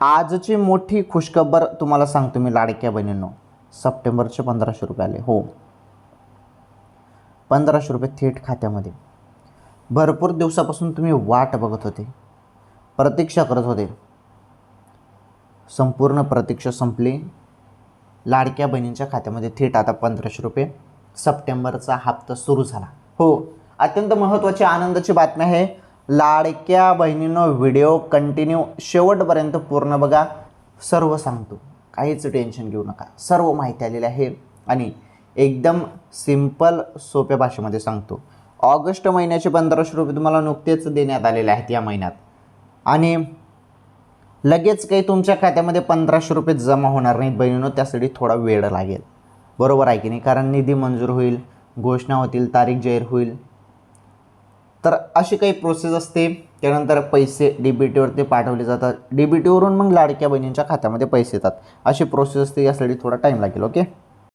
आजची मोठी खुशखबर तुम्हाला सांगतो मी लाडक्या बहिणींनो. सप्टेंबरचे पंधराशे रुपये आले. हो. पंधराशे रुपये थेट खात्यामध्ये. भरपूर दिवसापासून तुम्ही वाट बघत होते. प्रतीक्षा करत होते. संपूर्ण प्रतीक्षा संपली. लाडक्या बहिणींच्या खात्यामध्ये थेट आता पंधराशे रुपये. सप्टेंबरचा हप्ता सुरू झाला. हो. अत्यंत महत्त्वाची आनंदाची बातमी आहे. लाडक्या बहिणीनं व्हिडिओ कंटिन्यू शेवटपर्यंत पूर्ण बघा. सर्व सांगतो. काहीच टेन्शन घेऊ नका. सर्व माहिती आलेली आहे आणि एकदम सिंपल सोप्या भाषेमध्ये सांगतो. ऑगस्ट महिन्याचे पंधराशे रुपये तुम्हाला नुकतेच देण्यात आलेले आहेत या महिन्यात. आणि लगेच काही तुमच्या खात्यामध्ये पंधराशे रुपये जमा होणार नाहीत बहिणीनो त्यासाठी थोडा वेळ लागेल. बरोबर आहे की नाही? कारण निधी मंजूर होईल घोषणा होतील तारीख जाहीर होईल. तर अशी काही प्रोसेस असते. त्यानंतर पैसे डी बी टीवरती पाठवले जातात. डी बी टीवरून मग लाडक्या बहिणींच्या खात्यामध्ये पैसे येतात. अशी प्रोसेस असते. यासाठी थोडा टाईम लागेल ओके